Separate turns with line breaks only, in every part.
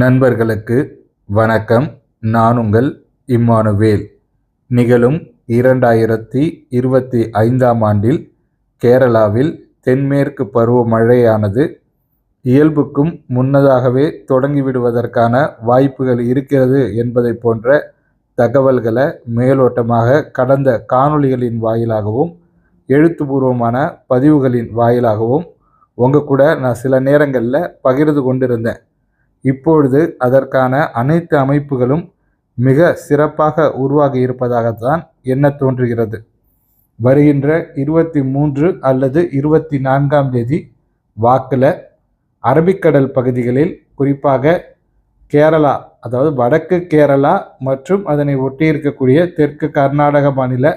நண்பர்களுக்கு வணக்கம். நான் உங்கள் இம்மானுவேல். நிகழும் இரண்டாயிரத்தி இருபத்தி ஐந்தாம் ஆண்டில் கேரளாவில் தென்மேற்கு பருவமழையானது இயல்புக்கும் முன்னதாகவே தொடங்கிவிடுவதற்கான வாய்ப்புகள் இருக்கிறது என்பதை போன்ற தகவல்களை மேலோட்டமாக கடந்த காணொளிகளின் வாயிலாகவும் எழுத்துப்பூர்வமான பதிவுகளின் வாயிலாகவும் உங்கள் கூட நான் சில நேரங்களில் பகிர்ந்து கொண்டிருந்தேன். இப்பொழுது அதற்கான அனைத்து அமைப்புகளும் மிக சிறப்பாக உருவாகி இருப்பதாகத்தான் என்ன தோன்றுகிறது? வருகின்ற இருபத்தி மூன்று அல்லது இருபத்தி நான்காம் தேதி வாக்கில் அரபிக்கடல் பகுதிகளில் குறிப்பாக கேரளா அதாவது வடக்கு கேரளா மற்றும் அதனை ஒட்டி இருக்கக்கூடிய தெற்கு கர்நாடக மாநில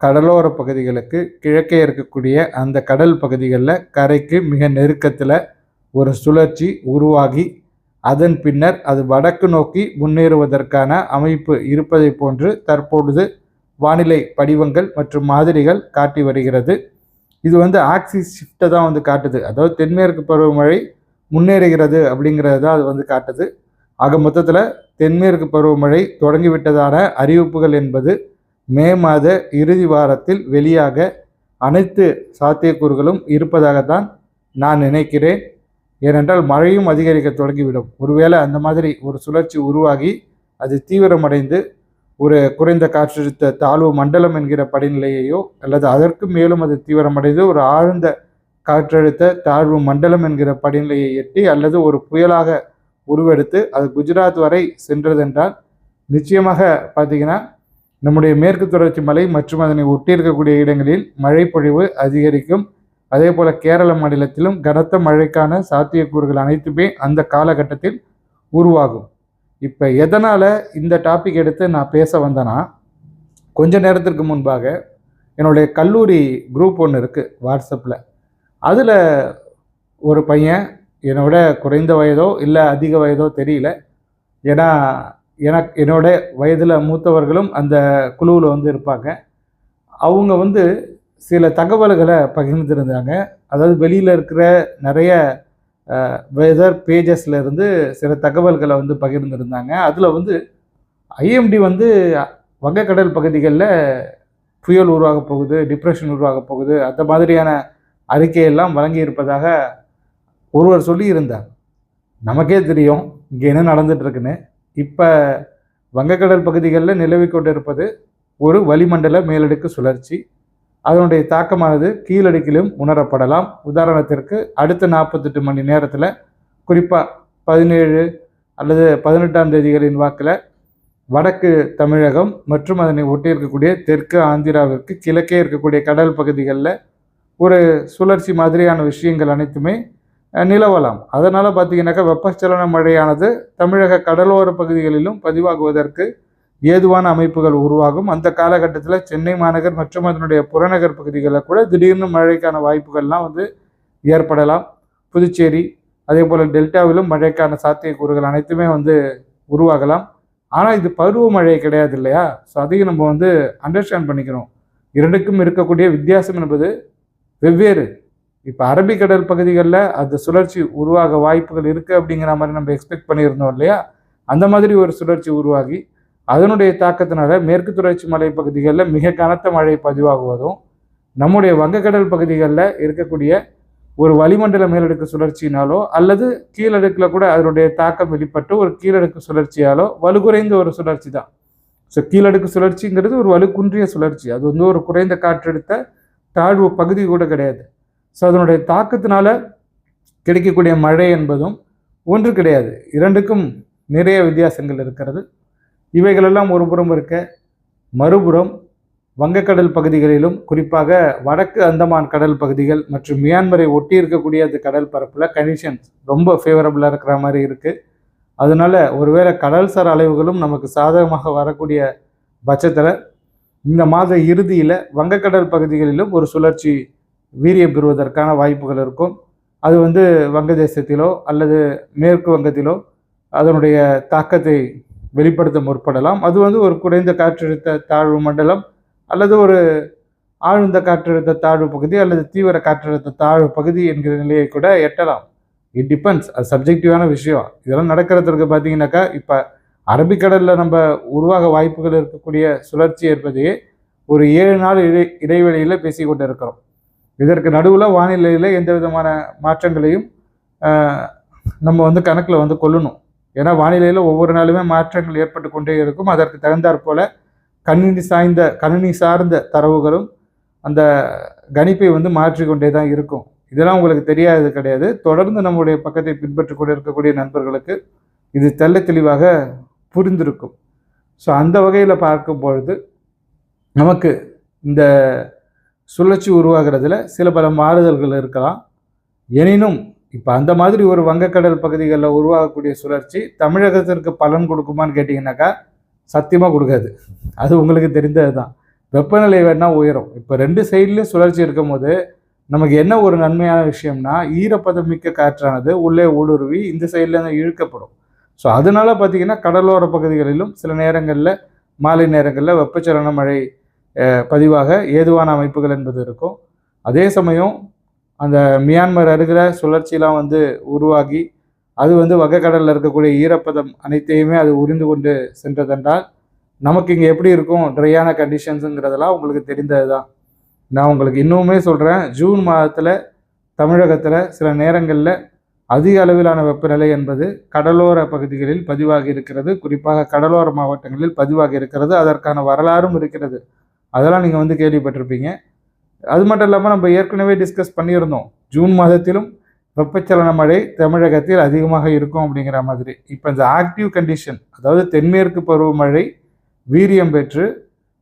கடலோர பகுதிகளுக்கு கிழக்கே இருக்கக்கூடிய அந்த கடல் பகுதிகளில் கரைக்கு மிக நெருக்கத்தில் ஒரு சுழற்சி உருவாகி அதன் பின்னர் அது வடக்கு நோக்கி முன்னேறுவதற்கான அமைப்பு இருப்பதை போன்று தற்பொழுது வானிலை படிவங்கள் மற்றும் மாதிரிகள் காட்டி வருகிறது. இது வந்து ஆக்சிஸ் ஷிஃப்ட்டை தான் வந்து காட்டுது. அதாவது தென்மேற்கு பருவமழை முன்னேறுகிறது அப்படிங்கிறது தான் அது வந்து காட்டுது. ஆக மொத்தத்தில் தென்மேற்கு பருவமழை தொடங்கிவிட்டதான அறிவிப்புகள் என்பது மே மாத இறுதி வாரத்தில் வெளியாக அனைத்து சாத்தியக்கூறுகளும் இருப்பதாகத்தான் நான் நினைக்கிறேன். ஏனென்றால் மழையும் அதிகரிக்க தொடங்கிவிடும். ஒருவேளை அந்த மாதிரி ஒரு சுழற்சி உருவாகி அது தீவிரமடைந்து ஒரு குறைந்த காற்றழுத்த தாழ்வு மண்டலம் என்கிற படிநிலையையோ அல்லது அதற்கு மேலும் அது தீவிரமடைந்து ஒரு ஆழ்ந்த காற்றழுத்த தாழ்வு மண்டலம் என்கிற படிநிலையை எட்டி அல்லது ஒரு புயலாக உருவெடுத்து அது குஜராத் வரை சென்றதென்றால் நிச்சயமாக பார்த்தீங்கன்னா நம்முடைய மேற்கு தொடர்ச்சி மலை மற்றும் அதனை ஒட்டி இருக்கக்கூடிய இடங்களில் மழை பொழிவு அதிகரிக்கும். அதே போல் கேரள மாநிலத்திலும் கனத்த மழைக்கான சாத்தியக்கூறுகள் அனைத்துமே அந்த காலகட்டத்தில் உருவாகும். இப்போ எதனால் இந்த டாபிக் எடுத்து நான் பேச வந்தேன்னா கொஞ்ச நேரத்திற்கு முன்பாக என்னுடைய கல்லூரி குரூப் ஒன்று இருக்குது வாட்ஸ்அப்பில் அதில் ஒரு பையன் என்னோட குறைந்த வயதோ இல்லை அதிக வயதோ தெரியல. ஏன்னா எனக்கு என்னோட வயதில் மூத்தவர்களும் அந்த குழுவில் வந்து இருப்பாங்க. அவங்க வந்து சில தகவல்களை பகிர்ந்துருந்தாங்க. அதாவது வெளியில் இருக்கிற நிறைய வெதர் பேஜஸில் இருந்து சில தகவல்களை வந்து பகிர்ந்துருந்தாங்க. அதில் வந்து ஐஎம்டி வந்து வங்கக்கடல் பகுதிகளில் புயல் உருவாக போகுது டிப்ரெஷன் உருவாக போகுது. அந்த மாதிரியான அறிக்கையெல்லாம் வழங்கி இருப்பதாக ஒருவர் சொல்லி இருந்தார் நமக்கே தெரியும் இங்கே என்ன நடந்துட்டுருக்குன்னு. இப்போ வங்கக்கடல் பகுதிகளில் நிலவிக்கொண்டிருப்பது ஒரு வளிமண்டல மேலடுக்கு சுழற்சி. அதனுடைய தாக்கமானது கீழடுக்கிலும் உணரப்படலாம். உதாரணத்திற்கு அடுத்த நாற்பத்தெட்டு மணி நேரத்தில் குறிப்பாக பதினேழு அல்லது பதினெட்டாம் தேதிகளின் வாக்கில் வடக்கு தமிழகம் மற்றும் அதனை ஒட்டி இருக்கக்கூடிய தெற்கு ஆந்திராவிற்கு கிழக்கே இருக்கக்கூடிய கடல் பகுதிகளில் ஒரு சுழற்சி மாதிரியான விஷயங்கள் அனைத்துமே நிலவலாம். அதனால் பார்த்திங்கனாக்கா வெப்பச்சலன மழையானது தமிழக கடலோர பகுதிகளிலும் பதிவாகுவதற்கு ஏதுவான அமைப்புகள் உருவாகும். அந்த காலகட்டத்தில் சென்னை மாநகர் மற்றும் அதனுடைய புறநகர் பகுதிகளில் கூட திடீர்னு மழைக்கான வாய்ப்புகள்லாம் வந்து ஏற்படலாம். புதுச்சேரி அதே போல் டெல்டாவிலும் மழைக்கான சாத்தியக்கூறுகள் அனைத்துமே வந்து உருவாகலாம். ஆனால் இது பருவமழை கிடையாது இல்லையா? ஸோ அதையும் நம்ம வந்து அண்டர்ஸ்டாண்ட் பண்ணிக்கணும் இரண்டுக்கும் இருக்கக்கூடிய வித்தியாசம் என்பது வெவ்வேறு. இப்போ அரபிக்கடல் பகுதிகளில் அந்த சுழற்சி உருவாக வாய்ப்புகள் இருக்குது அப்படிங்கிற மாதிரி நம்ம எக்ஸ்பெக்ட் பண்ணியிருந்தோம் இல்லையா? அந்த மாதிரி ஒரு சுழற்சி உருவாகி அதனுடைய தாக்கத்தினால மேற்கு தொடர்ச்சி மலை பகுதிகளில் மிக கனத்த மழை பதிவாகுவதும் நம்முடைய வங்கக்கடல் பகுதிகளில் இருக்கக்கூடிய ஒரு வளிமண்டல மேலடுக்கு சுழற்சியினாலோ அல்லது கீழடுக்கில் கூட அதனுடைய தாக்கம் வெளிப்பட்டு ஒரு கீழடுக்கு சுழற்சியாலோ வலுகுறைந்த ஒரு சுழற்சி தான். ஸோ கீழடுக்கு சுழற்சிங்கிறது ஒரு வலுக்குன்றிய சுழற்சி. அது வந்து ஒரு குறைந்த காற்றெடுத்த தாழ்வு பகுதி கூட கிடையாது. ஸோ அதனுடைய தாக்கத்தினால கிடைக்கக்கூடிய மழை என்பதும் ஒன்று கிடையாது. இரண்டுக்கும் நிறைய வித்தியாசங்கள் இருக்கிறது. இவைகளெல்லாம் ஒரு புறம் இருக்க மறுபுறம் வங்கக்கடல் பகுதிகளிலும் குறிப்பாக வடக்கு அந்தமான் கடல் பகுதிகள் மற்றும் மியான்மரை ஒட்டி இருக்கக்கூடிய அந்த கடல் பரப்பில் கண்டிஷன்ஸ் ரொம்ப ஃபேவரபுளாக இருக்கிற மாதிரி இருக்குது அதனால ஒருவேளை கடல்சார் அலைவுகளும் நமக்கு சாதகமாக வரக்கூடிய பட்சத்தில் இந்த மாத இறுதியில் வங்கக்கடல் பகுதிகளிலும் ஒரு சுழற்சி வீரியம் பெறுவதற்கான வாய்ப்புகள் இருக்கும். அது வந்து வங்கதேசத்திலோ அல்லது மேற்கு வங்கத்திலோ அதனுடைய தாக்கத்தை வெளிப்படுத்த முற்படலாம். அது வந்து ஒரு குறைந்த காற்றழுத்த தாழ்வு மண்டலம் அல்லது ஒரு ஆழ்ந்த காற்றழுத்த தாழ்வு பகுதி அல்லது தீவிர காற்றழுத்த தாழ்வு பகுதி என்கிற நிலையை கூட எட்டலாம். இட் டிபெண்ட்ஸ் அது சப்ஜெக்டிவான விஷயம். இதெல்லாம் நடக்கிறதுக்கு பார்த்தீங்கன்னாக்கா இப்போ அரபிக்கடலில் நம்ம உருவாக வாய்ப்புகள் இருக்கக்கூடிய சுழற்சி என்பதையே ஒரு ஏழு நாள் இடை இடைவெளியில் பேசி கொண்டு இருக்கிறோம் இதற்கு நடுவில் வானிலையில் எந்த விதமான மாற்றங்களையும் நம்ம வந்து கணக்கில் வந்து கொள்ளணும். ஏன்னா வானிலையில் ஒவ்வொரு நாளுமே மாற்றங்கள் ஏற்பட்டு கொண்டே இருக்கும். அதற்கு தகுந்தாற் போல கணினி சாய்ந்த கணினி சார்ந்த தரவுகளும் அந்த கணிப்பை வந்து மாற்றிக்கொண்டே தான் இருக்கும். இதெல்லாம் உங்களுக்கு தெரியாதது கிடையாது. தொடர்ந்து நம்முடைய பக்கத்தை பின்பற்றி கொண்டு இருக்கக்கூடிய நண்பர்களுக்கு இது தெல்ல தெளிவாக புரிந்திருக்கும். ஸோ அந்த வகையில் பார்க்கும் பொழுது நமக்கு இந்த சுழற்சி உருவாகிறதுல சில பல மாறுதல்கள் இருக்கலாம். எனினும் இப்போ அந்த மாதிரி ஒரு வங்கக்கடல் பகுதிகளில் உருவாகக்கூடிய சுழற்சி தமிழகத்திற்கு பலன் கொடுக்குமான்னு கேட்டிங்கனாக்கா சத்தியமாக கொடுக்காது. அது உங்களுக்கு தெரிந்தது தான் வெப்பநிலை வேணால் உயரும். இப்போ ரெண்டு சைட்லேயும் சுழற்சி இருக்கும்போது நமக்கு என்ன ஒரு நன்மையான விஷயம்னா ஈரப்பதம் மிக்க காற்றானது உள்ளே ஊடுருவி இந்த சைடில் இழுக்கப்படும். ஸோ அதனால பார்த்தீங்கன்னா கடலோர பகுதிகளிலும் சில நேரங்களில் மாலை நேரங்களில் வெப்பச்சலன மழை பதிவாக ஏதுவான அமைப்புகள் என்பது இருக்கும். அதே சமயம் அந்த மியான்மர் அருகில் சுழற்சிலாம் வந்து உருவாகி அது வந்து வங்கக்கடலில் இருக்கக்கூடிய ஈரப்பதம் அனைத்தையுமே அது உறிந்து கொண்டு சென்றதென்றால் நமக்கு இங்கே எப்படி இருக்கும் ட்ரையான கண்டிஷன்ஸுங்கிறதெல்லாம் உங்களுக்கு தெரிந்தது தான் நான் உங்களுக்கு இன்னுமே சொல்கிறேன் ஜூன் மாதத்தில் தமிழகத்தில் சில நேரங்களில் அதிக அளவிலான வெப்பநிலை என்பது கடலோர பகுதிகளில் பதிவாகி இருக்கிறது. குறிப்பாக கடலோர மாவட்டங்களில் பதிவாகி இருக்கிறது. அதற்கான வரலாறும் இருக்கிறது. அதெல்லாம் நீங்கள் வந்து கேள்விப்பட்டிருப்பீங்க. அது மட்டும் இல்லாமல் நம்ம ஏற்கனவே டிஸ்கஸ் பண்ணியிருந்தோம். ஜூன் மாதத்திலும் வெப்பச்சலன மழை தமிழகத்தில் அதிகமாக இருக்கும் அப்படிங்கிற மாதிரி. இப்போ இந்த ஆக்டிவ் கண்டிஷன் அதாவது தென்மேற்கு பருவமழை வீரியம் பெற்று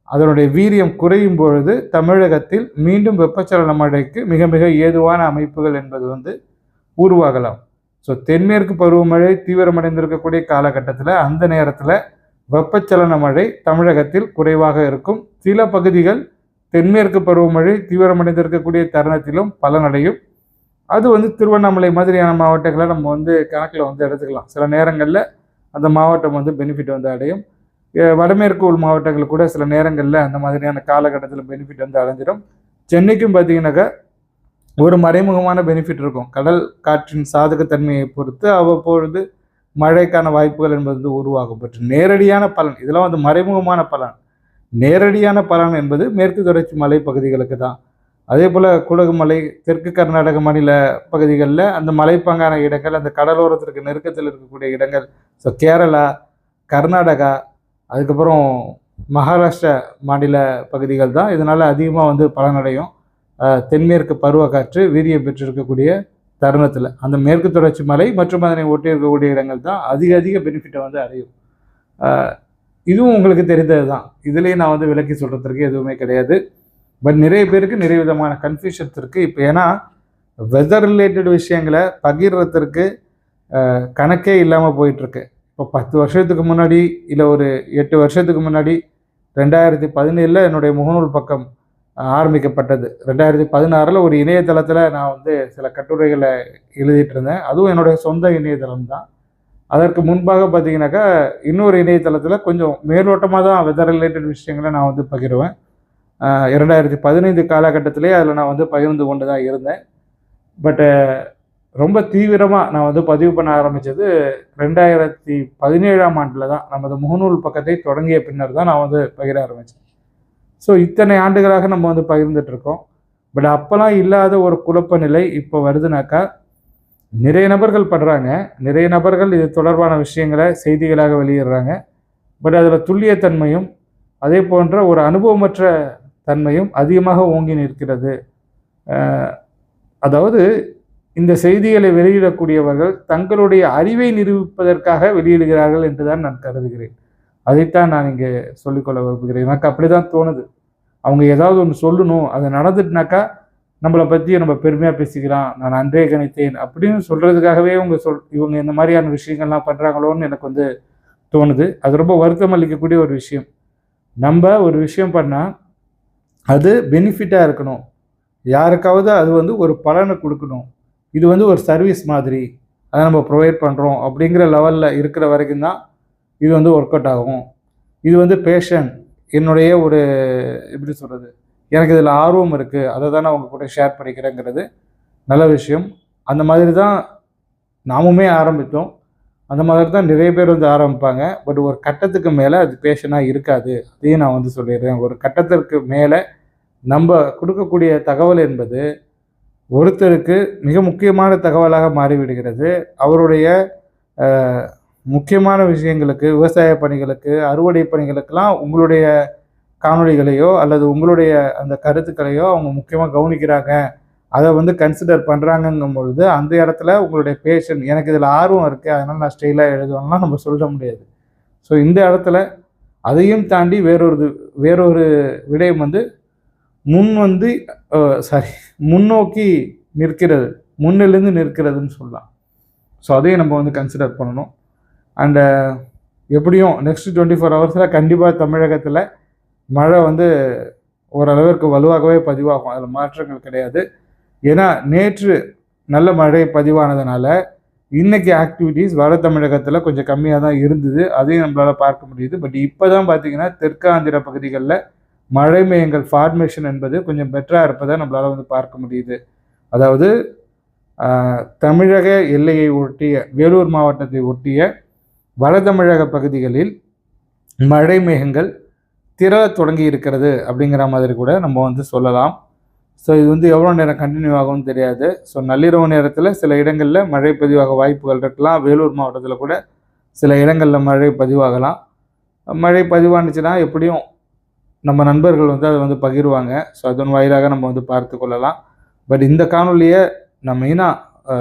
அதனுடைய வீரியம் குறையும் பொழுது தமிழகத்தில் மீண்டும் வெப்பச்சலன மழைக்கு மிக மிக ஏதுவான அமைப்புகள் என்பது வந்து உருவாகலாம். ஸோ தென்மேற்கு பருவமழை தீவிரமடைந்திருக்கக்கூடிய காலகட்டத்தில் அந்த நேரத்தில் வெப்பச்சலன மழை தமிழகத்தில் குறைவாக இருக்கும். சில பகுதிகள் தென்மேற்கு பருவமழை தீவிரமடைந்திருக்கக்கூடிய தருணத்திலும் பலனடையும். அது வந்து திருவண்ணாமலை மாதிரியான மாவட்டங்களை நம்ம வந்து கணக்கில் வந்து எடுத்துக்கலாம். சில நேரங்களில் அந்த மாவட்டம் வந்து பெனிஃபிட் வந்து அடையும். வடமேற்கு உள் மாவட்டங்கள் கூட சில நேரங்களில் அந்த மாதிரியான காலகட்டத்தில் பெனிஃபிட் வந்து அடைஞ்சிடும். சென்னைக்கும் பார்த்தீங்கன்னாக்கா ஒரு மறைமுகமான பெனிஃபிட் இருக்கும். கடல் காற்றின் சாதகத்தன்மையை பொறுத்து அவ்வப்பொழுது மழைக்கான வாய்ப்புகள் என்பது வந்து உருவாகும். பட் நேரடியான பலன் இதெல்லாம் வந்து மறைமுகமான பலன். நேரடியான பலன் என்பது மேற்கு தொடர்ச்சி மலை பகுதிகளுக்கு தான். அதே போல் குடகுமலை தெற்கு கர்நாடக மாநில பகுதிகளில் அந்த மலைப்பாங்கான இடங்கள் அந்த கடலோரத்திற்கு நெருக்கத்தில் இருக்கக்கூடிய இடங்கள் ஸோ கேரளா கர்நாடகா அதுக்கப்புறம் மகாராஷ்டிரா மாநில பகுதிகள் தான் இதனால் அதிகமாக வந்து பலனடையும். தென்மேற்கு பருவக்காற்று வீரியம் பெற்றிருக்கக்கூடிய தருணத்தில். அந்த மேற்கு தொடர்ச்சி மலை மற்றும் அதனை ஒட்டி இருக்கக்கூடிய இடங்கள் தான் அதிக அதிக பெனிஃபிட்டை வந்து அடையும். இதுவும் உங்களுக்கு தெரிந்தது தான் இதுலேயும் நான் வந்து விளக்கி சொல்கிறதுக்கு எதுவுமே கிடையாது. பட் நிறைய பேருக்கு நிறைய விதமான கன்ஃபியூஷன்ஸ் இருக்குது இப்போ ஏன்னா வெதர் ரிலேட்டட் விஷயங்களை பகிர்றதுக்கு கணக்கே இல்லாமல் போயிட்டுருக்கு. இப்போ பத்து வருஷத்துக்கு முன்னாடி இல்லை ஒரு எட்டு வருஷத்துக்கு முன்னாடி ரெண்டாயிரத்தி பதினேழில் என்னுடைய முகநூல் பக்கம் ஆரம்பிக்கப்பட்டது. ரெண்டாயிரத்தி பதினாறில் ஒரு இணையதளத்தில் நான் வந்து சில கட்டுரைகளை எழுதிட்டு இருந்தேன். அதுவும் என்னுடைய சொந்த இணையதளம் தான் அதற்கு முன்பாக பார்த்தீங்கன்னாக்கா இன்னொரு இணையதளத்தில் கொஞ்சம் மேலோட்டமாக தான் வெதர் ரிலேட்டட் விஷயங்களை நான் வந்து பகிர்வேன். இரண்டாயிரத்தி பதினைந்து காலகட்டத்திலே அதில் நான் வந்து பகிர்ந்து கொண்டு தான் இருந்தேன். பட்டு ரொம்ப தீவிரமாக நான் வந்து பதிவு பண்ண ஆரம்பித்தது ரெண்டாயிரத்தி பதினேழாம் ஆண்டில் தான். நமது முகநூல் பக்கத்தை தொடங்கிய பின்னர் தான் நான் வந்து பகிர ஆரம்பித்தேன் ஸோ இத்தனை ஆண்டுகளாக நம்ம வந்து பகிர்ந்துட்டு இருக்கோம். பட் அப்போல்லாம் இல்லாத ஒரு குழப்ப நிலை இப்போ வருதுனாக்கா நிறைய நபர்கள் படுறாங்க. நிறைய நபர்கள் இது தொடர்பான விஷயங்களை செய்திகளாக வெளியிடுறாங்க. பட் அதில் துல்லியத்தன்மையும் அதே போன்ற ஒரு அனுபவமற்ற தன்மையும் அதிகமாக ஓங்கி நிற்கிறது. அதாவது இந்த செய்திகளை வெளியிடக்கூடியவர்கள் தங்களுடைய அறிவை நிரூபிப்பதற்காக வெளியிடுகிறார்கள் என்று தான் நான் கருதுகிறேன். அதைத்தான் நான் இங்கே சொல்லிக்கொள்ள விரும்புகிறேன். எனக்கு அப்படி தான் தோணுது. அவங்க ஏதாவது ஒன்று சொல்லணும். அது நடந்துட்டுனாக்கா நம்மளை பற்றி நம்ம பெருமையாக பேசிக்கலாம். நான் அன்றே கணித்தேன் அப்படின்னு சொல்கிறதுக்காகவே இவங்க சொல் இவங்க இந்த மாதிரியான விஷயங்கள்லாம் பண்ணுறாங்களோன்னு எனக்கு வந்து தோணுது. அது ரொம்ப வருத்தம் அளிக்கக்கூடிய ஒரு விஷயம். நம்ம ஒரு விஷயம் பண்ணால் அது பெனிஃபிட்டாக இருக்கணும். யாருக்காவது அது வந்து ஒரு பலனை கொடுக்கணும். இது வந்து ஒரு சர்வீஸ் மாதிரி. அதை நம்ம ப்ரொவைட் பண்ணுறோம் அப்படிங்கிற லெவலில் இருக்கிற வரைக்கும் தான் இது வந்து ஒர்க் அவுட் ஆகும். இது வந்து பேஷன் என்னுடைய ஒரு எப்படி சொல்கிறது எனக்கு இதில் ஆர்வம் இருக்குது அதை தான் நான் உங்கள் கூட ஷேர் பண்ணிக்கிறேங்கிறது நல்ல விஷயம். அந்த மாதிரி தான் நாமுமே ஆரம்பித்தோம். அந்த மாதிரி தான் நிறைய பேர் வந்து ஆரம்பிப்பாங்க. பட் ஒரு கட்டத்துக்கு மேலே அது பேஷனாக இருக்காது. அதையும் நான் வந்து சொல்லிடுறேன். ஒரு கட்டத்திற்கு மேலே நம்ம கொடுக்கக்கூடிய தகவல் என்பது ஒருத்தருக்கு மிக முக்கியமான தகவலாக மாறிவிடுகிறது. அவருடைய முக்கியமான விஷயங்களுக்கு விவசாய பணிகளுக்கு அறுவடை பணிகளுக்கெல்லாம் உங்களுடைய காணொலிகளையோ அல்லது உங்களுடைய அந்த கருத்துக்களையோ அவங்க முக்கியமாக கவனிக்கிறாங்க. அதை வந்து கன்சிடர் பண்ணுறாங்கங்கும் பொழுது அந்த இடத்துல உங்களுடைய பேஷன் எனக்கு இதில் ஆர்வம் இருக்குது அதனால் நான் ஸ்டைலாக எழுதுவேன்லாம் நம்ம சொல்ல முடியாது. ஸோ இந்த இடத்துல அதையும் தாண்டி வேறொரு வேறொரு விடயம் வந்து முன் வந்து சாரி முன்னோக்கி நிற்கிறது முன்னிலிருந்து நிற்கிறதுன்னு சொல்லலாம். ஸோ அதையும் நம்ம வந்து கன்சிடர் பண்ணணும். அண்டு எப்படியும் நெக்ஸ்ட் டுவெண்ட்டி ஃபோர் ஹவர்ஸில் கண்டிப்பாக தமிழகத்தில் மழை வந்து ஓரளவிற்கு வலுவாகவே பதிவாகும். அதில் மாற்றங்கள் கிடையாது. ஏன்னா நேற்று நல்ல மழை பதிவானதுனால இன்றைக்கி ஆக்டிவிட்டீஸ் வட தமிழகத்தில் கொஞ்சம் கம்மியாக தான் இருந்தது. அதையும் நம்மளால் பார்க்க முடியுது. பட் இப்போ தான் பார்த்தீங்கன்னா தெற்காந்திர பகுதிகளில் மழை மேயங்கள் ஃபார்மேஷன் என்பது கொஞ்சம் பெட்டராக இருப்பதை நம்மளால் வந்து பார்க்க முடியுது. அதாவது தமிழக எல்லையை ஒட்டிய வேலூர் மாவட்டத்தை ஒட்டிய வட தமிழக பகுதிகளில் மழை மேகங்கள் திற தொடங்கி இருக்கிறது அப்படிங்கிற மாதிரி கூட நம்ம வந்து சொல்லலாம். ஸோ இது வந்து எவ்வளோ நேரம் கண்டினியூ ஆகும்னு தெரியாது. ஸோ நள்ளிரவு நேரத்தில் சில இடங்களில் மழை பதிவாக வாய்ப்புகள் இருக்கலாம். வேலூர் மாவட்டத்தில் கூட சில இடங்களில் மழை பதிவாகலாம். மழை பதிவானுச்சுன்னா எப்படியும் நம்ம நண்பர்கள் வந்து அதை வந்து பகிர்வாங்க. ஸோ அதன் வாயிலாக நம்ம வந்து பார்த்து கொள்ளலாம். பட் இந்த காணொலியை நம்ம மெயினாக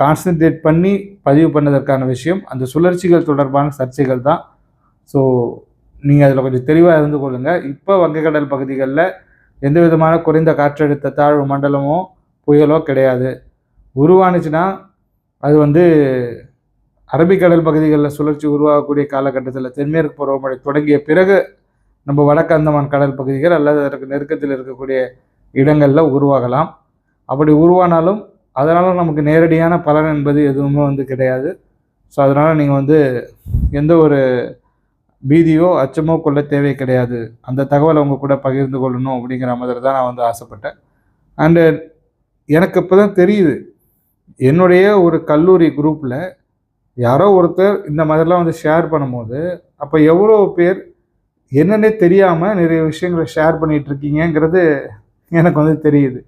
கான்சன்ட்ரேட் பண்ணி பதிவு பண்ணதற்கான விஷயம் அந்த சுழற்சிகள் தொடர்பான சர்ச்சைகள் தான். ஸோ நீங்கள் அதில் கொஞ்சம் தெளிவாக இருந்து கொள்ளுங்கள் இப்போ வங்கக்கடல் பகுதிகளில் எந்த விதமான குறைந்த காற்றழுத்த தாழ்வு மண்டலமோ புயலோ கிடையாது. உருவானுச்சுன்னா அது வந்து அரபிக்கடல் பகுதிகளில் சுழற்சி உருவாகக்கூடிய காலகட்டத்தில் தென்மேற்கு பருவமழை தொடங்கிய பிறகு நம்ம வடக்கு அந்தமான் கடல் பகுதிகள் அல்லது அதற்கு நெருக்கத்தில் இருக்கக்கூடிய இடங்களில் உருவாகலாம். அப்படி உருவானாலும் அதனால் நமக்கு நேரடியான பலன் என்பது எதுவுமே வந்து கிடையாது. ஸோ அதனால் நீங்கள் வந்து எந்த ஒரு பீதியோ அச்சமோ கொள்ள தேவை கிடையாது. அந்த தகவலை அவங்க கூட பகிர்ந்து கொள்ளணும் அப்படிங்கிற மாதிரி தான் நான் வந்து ஆசைப்பட்டேன். அண்டு எனக்கு இப்போ தான் தெரியுது. என்னுடைய ஒரு கல்லூரி குரூப்பில் யாரோ ஒருத்தர் இந்த மாதிரிலாம் வந்து ஷேர் பண்ணும்போது அப்போ எவ்வளோ பேர் என்னன்னே தெரியாமல் நிறைய விஷயங்களை ஷேர் பண்ணிட்டு இருக்கீங்கங்கிறது எனக்கு வந்து தெரியுது.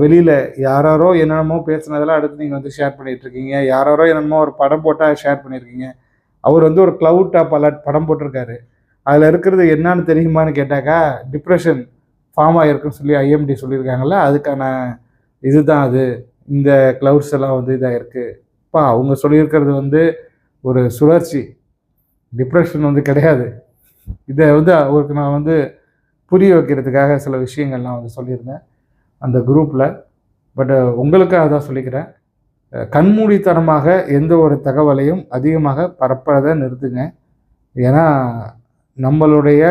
வெளியில் யாராரோ என்னென்னமோ பேசுனதெல்லாம் அடுத்து நீங்கள் வந்து ஷேர் பண்ணிகிட்ருக்கீங்க இருக்கீங்க. யாராரோ என்னென்னமோ ஒரு படம் போட்டால் ஷேர் பண்ணியிருக்கீங்க அவர் வந்து ஒரு க்ளவுட் டாப் அலர்ட் படம் போட்டிருக்காரு. அதில் இருக்கிறது என்னன்னு தெரியுமான்னு கேட்டாக்கா டிப்ரெஷன் ஃபார்ம் ஆகிருக்குன்னு சொல்லி ஐஎம்டி சொல்லியிருக்காங்கல்ல அதுக்கான இதுதான் அது. இந்த க்ளவுட்ஸ் எல்லாம் வந்து இதாக இருக்குது இப்போ அவங்க சொல்லியிருக்கிறது வந்து ஒரு சுழற்சி. டிப்ரெஷன் வந்து கிடையாது. இதை வந்து அவருக்கு நான் வந்து புரிய வைக்கிறதுக்காக சில விஷயங்கள்லாம் வந்து சொல்லியிருந்தேன். அந்த குரூப்பில் பட் உங்களுக்கு அதான் சொல்லிக்கிறேன். கண்மூடித்தனமாக எந்த ஒரு தகவலையும் அதிகமாக பரப்புறதை நிறுத்துங்க. ஏன்னா நம்மளுடைய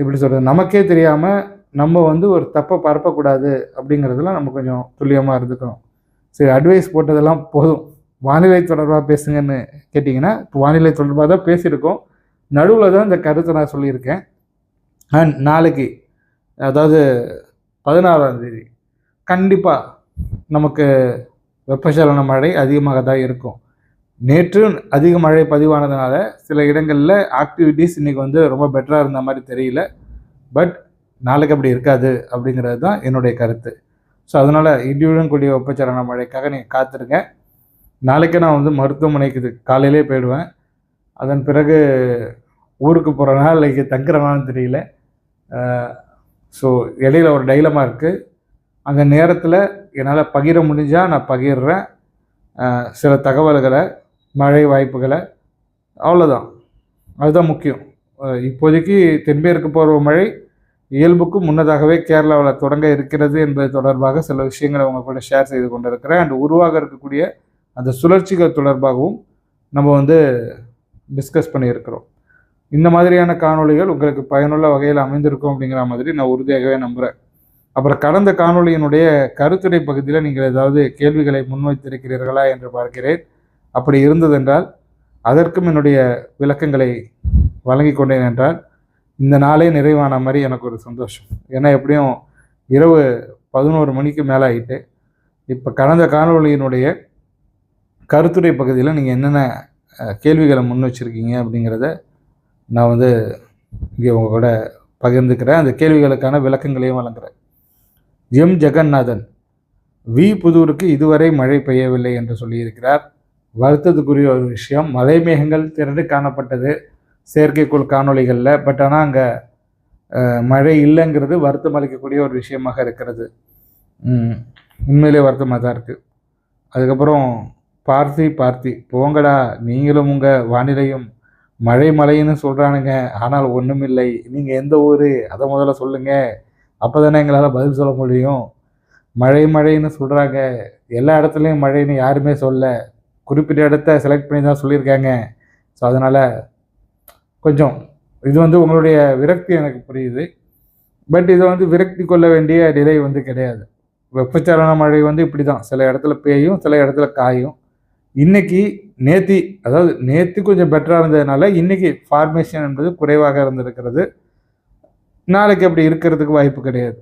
எப்படி சொல்கிறது நமக்கே தெரியாமல் நம்ம வந்து ஒரு தப்பை பரப்பக்கூடாது அப்படிங்கிறதுலாம் நம்ம கொஞ்சம் துல்லியமாக இருந்துக்கணும். சரி அட்வைஸ் போட்டதெல்லாம் போதும். வானிலை தொடர்பாக பேசுங்கன்னு கேட்டிங்கன்னா இப்போ வானிலை தொடர்பாக தான் பேசியிருக்கோம். நடுவில் தான் இந்த கருத்தை நான் சொல்லியிருக்கேன். அண்ட் நாளைக்கு அதாவது பதினாறாம் தேதி கண்டிப்பாக நமக்கு வெப்பச்சலன மழை அதிகமாக தான் இருக்கும். நேற்று அதிக மழை பதிவானதுனால சில இடங்களில் ஆக்டிவிட்டீஸ் இன்றைக்கி வந்து ரொம்ப பெட்டராக இருந்த மாதிரி தெரியல. பட் நாளைக்கு அப்படி இருக்காது அப்படிங்கிறது தான் என்னுடைய கருத்து. ஸோ அதனால் இடியுடன் கூடிய வெப்பச்சலன மழைக்காக நீங்கள் காத்திருங்க. நாளைக்கு நான் வந்து மருத்துவமனைக்கு இது காலையிலே போயிடுவேன். அதன் பிறகு ஊருக்கு போகிறனா இல்லைக்கு தங்குறனான்னு தெரியல. ஸோ இடையில ஒரு டைலமாக இருக்குது அந்த நேரத்தில் என்னால் பகிர முடிஞ்சால் நான் பகிர்றேன். சில தகவல்களை மழை வாய்ப்புகளை அவ்வளோதான் அதுதான் முக்கியம். இப்போதைக்கு தென்மேற்கு பருவமழை இயல்புக்கு முன்னதாகவே கேரளாவில் தொடங்க இருக்கிறது என்பது தொடர்பாக சில விஷயங்களை அவங்க கூட ஷேர் செய்து கொண்டிருக்கிறேன். அண்ட் உருவாக இருக்கக்கூடிய அந்த சுழற்சிகள் தொடர்பாகவும் நம்ம வந்து டிஸ்கஸ் பண்ணியிருக்கிறோம். இந்த மாதிரியான காணொளிகள் உங்களுக்கு பயனுள்ள வகையில் அமைந்திருக்கும் அப்படிங்கிற மாதிரி நான் உறுதியாகவே நம்புகிறேன் அப்புறம் கடந்த காணொளியினுடைய கருத்துரை பகுதியில் நீங்கள் ஏதாவது கேள்விகளை முன்வைத்திருக்கிறீர்களா என்று பார்க்கிறேன். அப்படி இருந்ததென்றால் அதற்கும் என்னுடைய விளக்கங்களை வழங்கி கொண்டேன் என்றால் இந்த நாளே நிறைவான மாதிரி எனக்கு ஒரு சந்தோஷம். ஏன்னா எப்படியும் இரவு பதினோரு மணிக்கு மேலே ஆகிட்டு இப்போ கடந்த காணொளியினுடைய கருத்துரை பகுதியில் நீங்கள் என்னென்ன கேள்விகளை முன் வச்சுருக்கீங்க அப்படிங்கிறத நான் வந்து இங்கே உங்கள் கூட பகிர்ந்துக்கிறேன். அந்த கேள்விகளுக்கான விளக்கங்களையும் வழங்குறேன். எம் ஜெகநாதன். வி புதூருக்கு இதுவரை மழை பெய்யவில்லை என்று சொல்லியிருக்கிறார். வருத்தத்துக்குரிய ஒரு விஷயம் மலை மேகங்கள் திரண்டு காணப்பட்டது. செயற்கைக்கோள் காணொளிகளில் பட் ஆனால் அங்கே மழை இல்லைங்கிறது வருத்தம் அளிக்கக்கூடிய ஒரு விஷயமாக இருக்கிறது. உண்மையிலே வருத்தமாக தான் இருக்குது அதுக்கப்புறம் பார்த்தி பார்த்தி போங்கடா நீங்களும் உங்கள் வானிலையும் மழை மழைன்னு சொல்கிறானுங்க ஆனால் ஒன்றுமில்லை நீங்கள் எந்த ஊர்? அதை முதல்ல சொல்லுங்கள் அப்போ தானே எங்களால் பதில் சொல்ல முடியும்? மழை மழைன்னு சொல்கிறாங்க எல்லா இடத்துலையும் மழைன்னு யாருமே சொல்ல. குறிப்பிட்ட இடத்த செலக்ட் பண்ணி தான் சொல்லியிருக்காங்க. ஸோ அதனால் கொஞ்சம் இது வந்து உங்களுடைய விரக்தி எனக்கு புரியுது. பட் இதை வந்து விரக்தி கொள்ள வேண்டிய நிலை வந்து கிடையாது. வெப்பச்சலன மழை வந்து இப்படி தான் சில இடத்துல பெய்யும் சில இடத்துல காயும். இன்றைக்கி நேத்தி அதாவது நேற்று கொஞ்சம் பெட்டராக இருந்ததுனால இன்றைக்கி ஃபார்மேஷன் என்பது குறைவாக இருந்திருக்கிறது. நாளைக்கு அப்படி இருக்கிறதுக்கு வாய்ப்பு கிடையாது.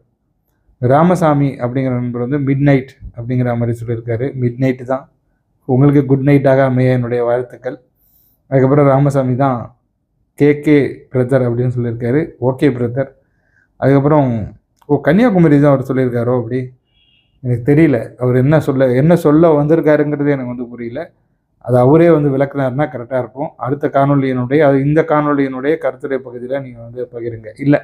ராமசாமி அப்படிங்கிற நண்பர் வந்து மிட் நைட் அப்படிங்கிற மாதிரி சொல்லியிருக்காரு. மிட் நைட்டு தான். உங்களுக்கு குட் நைட்டாக அமைய என்னுடைய வாழ்த்துக்கள். அதுக்கப்புறம் ராமசாமி தான் கேகே பிரதர் அப்படின்னு சொல்லியிருக்காரு. ஓகே பிரதர் அதுக்கப்புறம் ஓ கன்னியாகுமரி தான் அவர் சொல்லியிருக்காரோ அப்படி? எனக்கு தெரியல. அவர் என்ன சொல்ல என்ன சொல்ல வந்திருக்காருங்கிறது எனக்கு வந்து புரியல. அது அவரே வந்து விளக்குனாருன்னா கரெக்டாக இருக்கும் அடுத்த காணொலியினுடைய அது இந்த காணொலியினுடைய கருத்துரை பகுதியில் நீங்கள் வந்து பகிருங்க. இல்லை.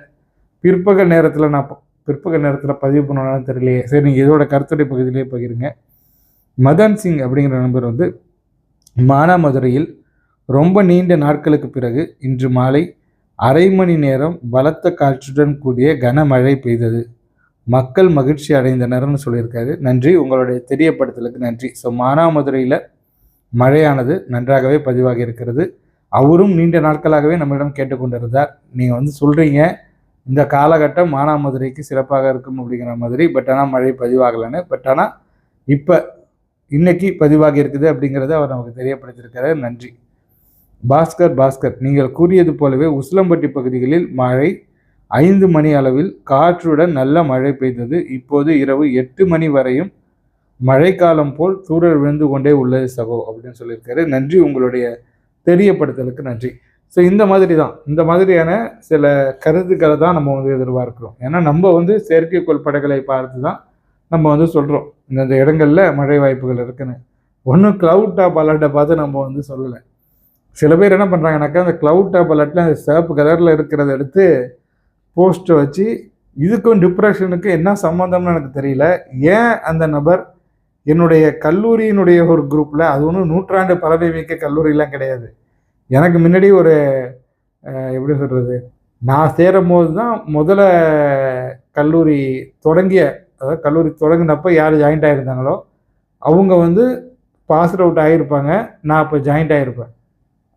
பிற்பகல் நேரத்தில் நான் பிற்பகல் நேரத்தில் பதிவு பண்ணணும்னு தெரியலையே. சரி நீங்கள் இதோட கருத்துடைய பகுதியிலே பகிருங்க. மதன் சிங் அப்படிங்கிற நண்பர் வந்து மானாமதுரையில் ரொம்ப நீண்ட நாட்களுக்கு பிறகு இன்று மாலை அரை மணி நேரம் பலத்த காற்றுடன் கூடிய கனமழை பெய்தது. மக்கள் மகிழ்ச்சி அடைந்தனர்னு சொல்லியிருக்காரு. நன்றி. உங்களுடைய தெரியப்படுத்தலுக்கு நன்றி. ஸோ மானாமதுரையில் மழையானது நன்றாகவே பதிவாகி இருக்கிறது. அவரும் நீண்ட நாட்களாகவே நம்மளிடம் கேட்டுக்கொண்டிருந்தார். நீங்கள் வந்து சொல்கிறீங்க இந்த காலகட்டம் மானாமதுரைக்கு சிறப்பாக இருக்கும் அப்படிங்கிற மாதிரி பட் ஆனால் மழை பதிவாகலைன்னு பட் ஆனால் இப்போ இன்னைக்கு பதிவாகி இருக்குது அப்படிங்கிறத அவர் நமக்கு தெரியப்படுத்தியிருக்காரு. நன்றி. பாஸ்கர் பாஸ்கர் நீங்கள் கூறியது போலவே உசிலம்பட்டி பகுதிகளில் மழை ஐந்து மணி அளவில் காற்றுடன் நல்ல மழை பெய்தது. இப்போது இரவு எட்டு மணி வரையும் மழைக்காலம் போல் சூழல் விழுந்து கொண்டே உள்ளது சகோ அப்படின்னு சொல்லியிருக்காரு. நன்றி உங்களுடைய தெரியப்படுத்தலுக்கு நன்றி. ஸோ இந்த மாதிரி தான் இந்த மாதிரியான சில கருத்துக்களை தான் நம்ம வந்து எதிர்பார்க்கிறோம். ஏன்னா நம்ம வந்து செயற்கைக்கோள் படங்களை பார்த்து தான் நம்ம வந்து சொல்கிறோம் இந்தந்த இடங்களில் மழை வாய்ப்புகள் இருக்குன்னு. ஒன்றும் க்ளவுட் டாப் அலர்ட்டை பார்த்து நம்ம வந்து சொல்லலை. சில பேர் என்ன பண்ணுறாங்கனாக்கா அந்த க்ளவுட் டாப் அலர்ட்டில் அந்த சிவப்பு கலரில் இருக்கிறத எடுத்து போஸ்ட்டை வச்சு இதுக்கும் டிப்ரெஷனுக்கும் என்ன சம்மந்தம்னு எனக்கு தெரியல. ஏன் அந்த நபர் என்னுடைய கல்லூரியினுடைய ஒரு குரூப்பில் அது ஒன்றும் நூற்றாண்டு பழமை மிக்க கல்லூரியெலாம் கிடையாது. எனக்கு முன்னாடி ஒரு எப்படி சொல்கிறது நான் சேரும் போது தான் முதல்ல கல்லூரி தொடங்கிய அதாவது கல்லூரி தொடங்கினப்போ யார் ஜாயிண்ட் ஆகியிருந்தாங்களோ அவங்க வந்து பாஸ் அவுட் ஆகியிருப்பாங்க நான் அப்போ ஜாயிண்ட் ஆகியிருப்பேன்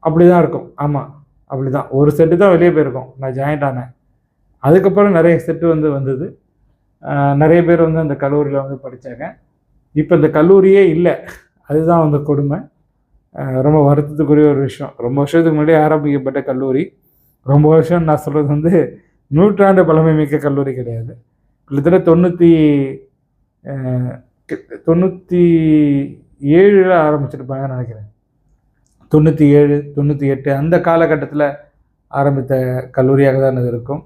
அப்படி தான் இருக்கும். ஆமாம் அப்படி தான் ஒரு செட்டு தான் வெளியே போயிருக்கோம். நான் ஜாயிண்ட் ஆனேன். அதுக்கப்புறம் நிறைய செட்டு வந்து வந்தது. நிறைய பேர் வந்து அந்த கல்லூரியில் வந்து படித்தாங்க இப்போ இந்த கல்லூரியே இல்லை. அதுதான் வந்து கொடுமை. ரொம்ப வருத்தத்துக்குரிய ஒரு விஷயம். ரொம்ப வருஷத்துக்கு முன்னாடி ஆரம்பிக்கப்பட்ட கல்லூரி. ரொம்ப வருஷம் நான் சொல்கிறது வந்து நூற்றாண்டு பழமை மிக்க கல்லூரி கிடையாது. கிட்டத்தட்ட தொண்ணூற்றி தொண்ணூற்றி ஏழில் ஆரம்பிச்சிருப்பாங்கன்னு நினைக்கிறேன். தொண்ணூற்றி ஏழு தொண்ணூற்றி எட்டு அந்த காலகட்டத்தில் ஆரம்பித்த கல்லூரியாக தான் இது இருக்கும்.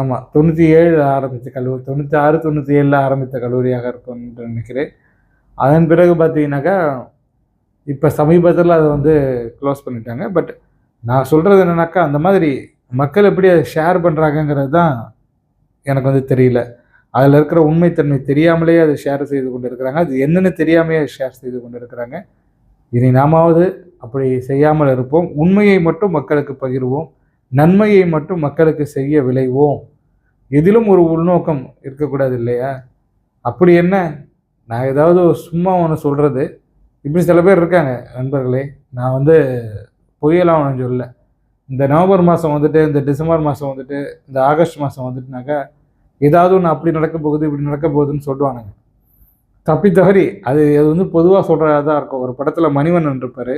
ஆமாம் தொண்ணூற்றி ஏழில் ஆரம்பித்த கல்லூரி தொண்ணூற்றி ஆறு தொண்ணூற்றி ஏழில் ஆரம்பித்த கல்லூரியாக இருக்கும் என்று நினைக்கிறேன். அதன் பிறகு பார்த்தீங்கன்னாக்கா இப்போ சமீபத்தில் அதை வந்து க்ளோஸ் பண்ணிட்டாங்க. பட் நான் சொல்கிறது என்னென்னாக்கா அந்த மாதிரி மக்கள் எப்படி அதை ஷேர் பண்ணுறாங்கங்கிறது தான் எனக்கு வந்து தெரியல. அதில் இருக்கிற உண்மைத்தன்மை தெரியாமலே அதை ஷேர் செய்து கொண்டு இருக்கிறாங்க அது என்னென்னு தெரியாமையே ஷேர் செய்து கொண்டு இருக்கிறாங்க இனி நாமாவது அப்படி செய்யாமல் இருப்போம். உண்மையை மட்டும் மக்களுக்கு பகிர்வோம். நன்மையை மட்டும் மக்களுக்கு செய்ய விளைவோம். எதிலும் ஒரு உள்நோக்கம் இருக்கக்கூடாது இல்லையா? அப்படி என்ன? நான் ஏதாவது சும்மா ஒன்று சொல்கிறது இப்படி சில பேர் இருக்காங்க நண்பர்களே. நான் வந்து பொய்யலாம் ஒன்று சொல்ல இந்த நவம்பர் மாதம் வந்துட்டு இந்த டிசம்பர் மாதம் வந்துட்டு இந்த ஆகஸ்ட் மாதம் வந்துட்டுனாக்கா ஏதாவது ஒன்று அப்படி நடக்க போகுது இப்படி நடக்க போகுதுன்னு சொல்லுவானுங்க. தப்பி தவறி அது அது வந்து பொதுவாக சொல்கிறதா தான் இருக்கும். ஒரு படத்தில் மணிவண்ணன் இருப்பார்